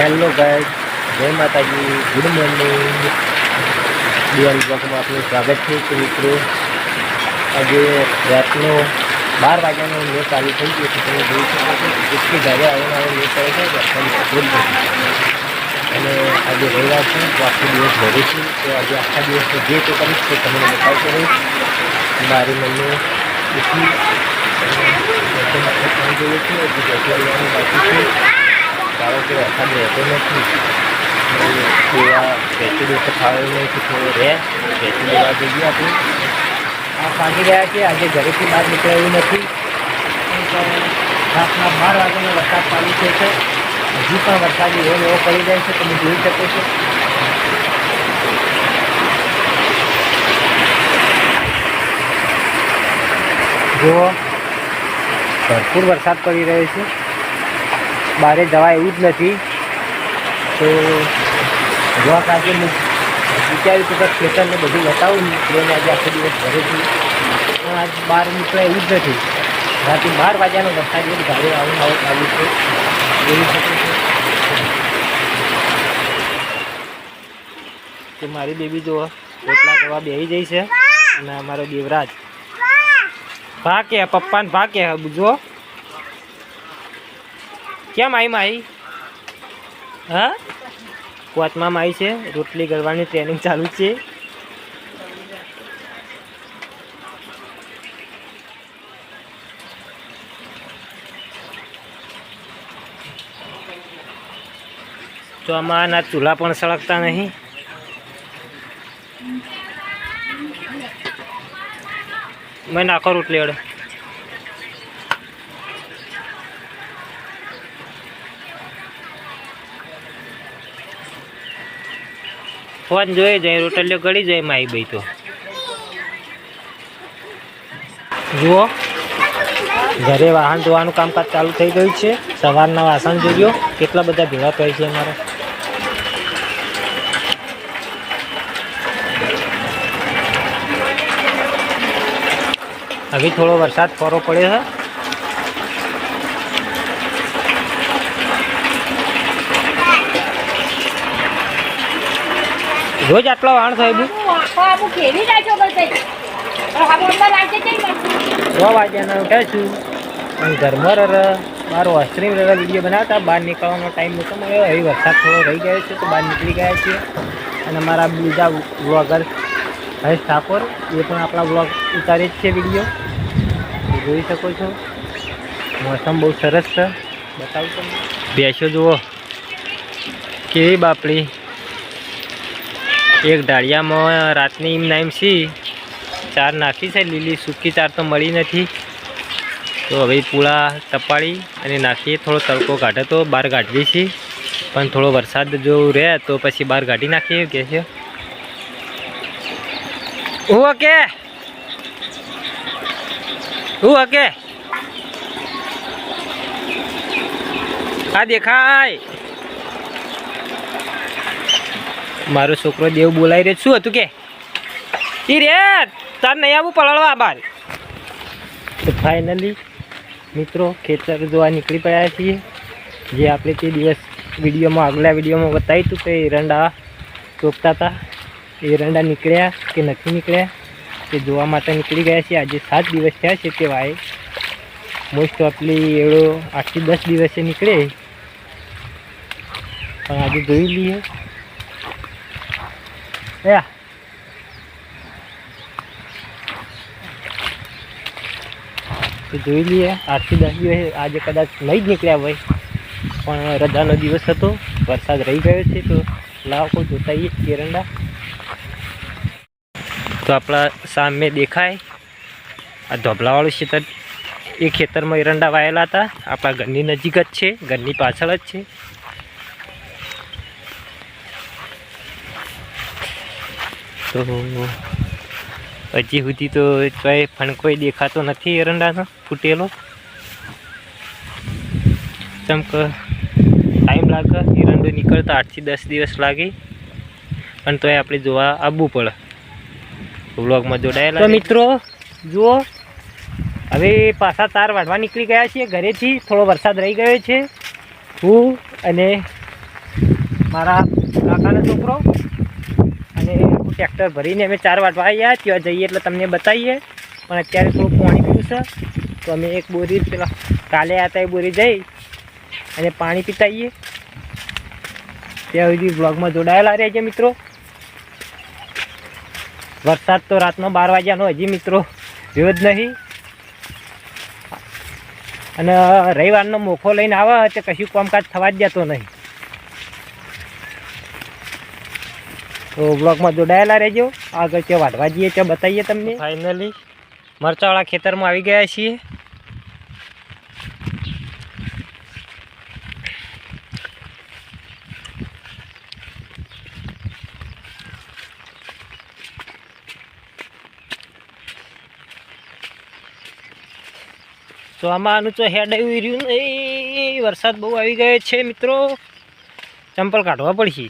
Hello guide જય માતાજી. Good morning dear બ્લોકમાં આપનું સ્વાગત છે કે મિત્રો. આજે રાતનો બાર વાગ્યાનો મેં ચાલુ થઈ ગયો છે. તમે જોઈ શકો છો જેટલી ઘરે આવીને મેં કરે છે. અને આજે રવિવાર છે, તો આખો દિવસ ઘરે છે. તો આજે આખા દિવસનો જે તો કરીશ તે તમને બતાવતો રહીશ. મારી મમ્મી એટલી જોઈએ છે આવવાનું બાકી છે. કારણ કે વરસાદ રહેતો નથી દેવા બેસી દિવસે ખાવાનું નહીં કે થોડો રહે બેસી દેવા જઈએ આપણે આ પાકી ગયા છે આજે ઘરેથી બહાર નીકળે એવું નથી રાતના બાર વાગ્યાનો વરસાદ ચાલુ થયો છે હજી પણ વરસાદ એવો ને એવો પડી જાય છે તમે જોઈ શકો છો જુઓ ભરપૂર વરસાદ પડી રહ્યો છે બહારે જવાય એવું જ નથી. તો જોવા કાજે હું વિચાર્યું કે બસ ખેતરને બધું બતાવું ટ્રેન આજે આખો દિવસ ઘરે છું. પણ આજ બહાર નીકળે એવું જ નથી. રાતે બાર વાગ્યાનો વરસાદ એક ઘરે આવું આવું ચાલુ છે. જોઈ શકો છો કે મારી બેબી જુઓ રોટલા કરવા બેસી જઈ છે. અને અમારો દેવરાજ. ભાગે પપ્પાને ભાગે જુઓ. કેમ આવી માઈ? હા? કોચમાં આવી છે? રોટલી ગળવાની ટ્રેનિંગ ચાલુ છે. તો આમાં ના ચૂલા પણ સળગતા નહીં? મેં નાખો રોટલી અડે ફોન જોઈ જાય, રોટલીઓ ગળી જાય માઈ ભાઈ તો જુઓ. ઘરે વાહન ધોવાનું કામકાજ ચાલુ થઈ ગયું છે. સવારના વાસણ જોજો કેટલા બધા ભેગા થાય છે અમારે. હવે થોડો વરસાદ ફરો પડ્યો છે. રોજ આટલો વાણ સાહેબ છ વાગ્યાના ઉઠ્યા છું. ઘરમાં રર મારો અસ્ત્રીમ રર વીડિયો બનાવતા. બહાર નીકળવાનો ટાઈમ નહોતો મળ્યો હવે વરસાદ થોડો રહી ગયો છે તો બહાર નીકળી ગયા છીએ. અને મારા બીજા વ્લોગર હરેશ ઠાકોર એ પણ આપણા વ્લોગ ઉતારે જ છે વીડિયો. જોઈ શકો છો. મોસમ બહુ સરસ છે. બતાવું તમને. બેસો જુઓ. કેવી બાપડી. એક ઢાળિયામાં રાતની એમ નામ સી ચાર નાખી છે, લીલી સૂકી ચાર તો મળી નથી. તો હવે પૂળા તપાડી અને નાખીએ, થોડો તડકો કાઢે તો બહાર કાઢવી છે પણ થોડો વરસાદ જો રહે તો પછી બહાર કાઢી નાખીએ, કે છે. ઓકે ઓકે આ દેખાય. મારો છોકરો દેવ બોલાવી રહ્યો શું હતું કે? એ રે, તાર નહીં આવું પલળવા બાર. તો ફાઇનલી મિત્રો, ખેતર જોવા નીકળી પડ્યા છીએ. જે આપણે તે દિવસ વિડીયોમાં, આગલા વિડીયોમાં બતાવ્યું હતું કે એરંડા ચોપતા હતા. એરંડા નીકળ્યા કે નથી નીકળ્યા, તે જોવા માટે નીકળી ગયા છે આજે સાત દિવસ થયા છે તે વાય. મોસ્ટ ઓફલી એવડો આઠથી દસ દિવસે નીકળે. પણ આજે જોઈ લઈએ. Yeah. તો જોઈ લઈએ આઠથી દસ દિવસ, આજે કદાચ નહીં જ નીકળ્યા હોય, પણ રજાનો દિવસ હતો, વરસાદ રહી ગયો છે, તો લાવો જોતાઈએ જોતા આવીએ એરંડા. તો આપણા સામે દેખાય, આ ધોબલાવાળું ખેતર, એ ખેતરમાં એરંડા વાયેલા હતા. આપણા ઘરની નજીક જ છે, ઘરની પાછળ જ છે. તો હજી સુધી તો ચોય ફણકોય દેખાતો નથી એરંડાનો ફૂટેલો. ચમક ટાઈમ લાગે એરંડો નીકળતા આઠથી દસ દિવસ લાગે. પણ તોય આપણે જોવા આવવું પડે. વ્લોગમાં જોડાયેલા તો મિત્રો જુઓ હવે પાછા તાર વાઢવા નીકળી ગયા છીએ. ઘરેથી થોડો વરસાદ રહી ગયો છે. હું અને મારા કાકાનો છોકરો ટ્રેક્ટર ભરીને અમે ચાર વાટવા આવ્યા ત્યાં જઈએ એટલે તમને બતાવીએ. પણ અત્યારે થોડું પાણી પીવું છે, તો અમે એક બોરી પેલા કાલે આવતા એ બોરી જઈ અને પાણી પીતાઈએ. ત્યાં સુધી બ્લોગમાં જોડાયેલા રહેજે મિત્રો. વરસાદ તો રાતનો બાર વાગ્યાનો, હજી મિત્રો રહ્યો જ નહીં. અને રવિવારનો મોખો લઈને આવે તો કશું કામકાજ થવા જ જતો નહીં. તો બ્લોગમાં જોડાયેલા રહેજો. આગળ કે વાઢવા જઈએ ત્યાં બતાવીએ તમને. ફાઇનલી મરચાવાળા ખેતરમાં આવી ગયા છીએ. તો આમાં આનું તો હેડ આવી રહ્યું નહીં વરસાદ બહુ આવી ગયો છે, મિત્રો. ચંપલ કાઢવા પડશે.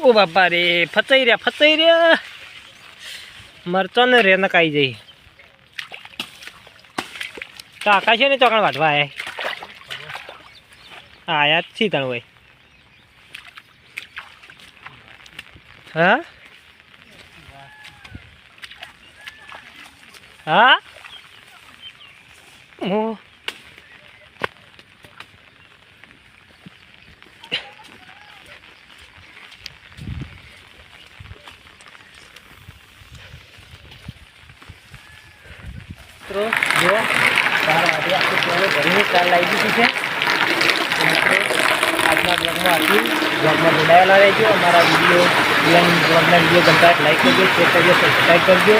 ઓ બાપા રે ફસાઈ રહ્યા ફસાઈ રહ્યા મરચો ને રે નકાઈ જઈ કાકા છે ને ચોકણ વાટવા આયા આયા જ છી તણ હા? હા? હું મિત્રો, જો ચાર વાગે આખું ચોરો ભરીને ચાર લાવી દીધી છે. આજના બ્લોગમાં આટલું બ્લોગમાં જોડાયેલા રહેજો. અમારા વીડિયો બ્લોગના વીડિયો ગમતા લાઈક કરજો શેર કરજો સબસ્ક્રાઈબ કરજો.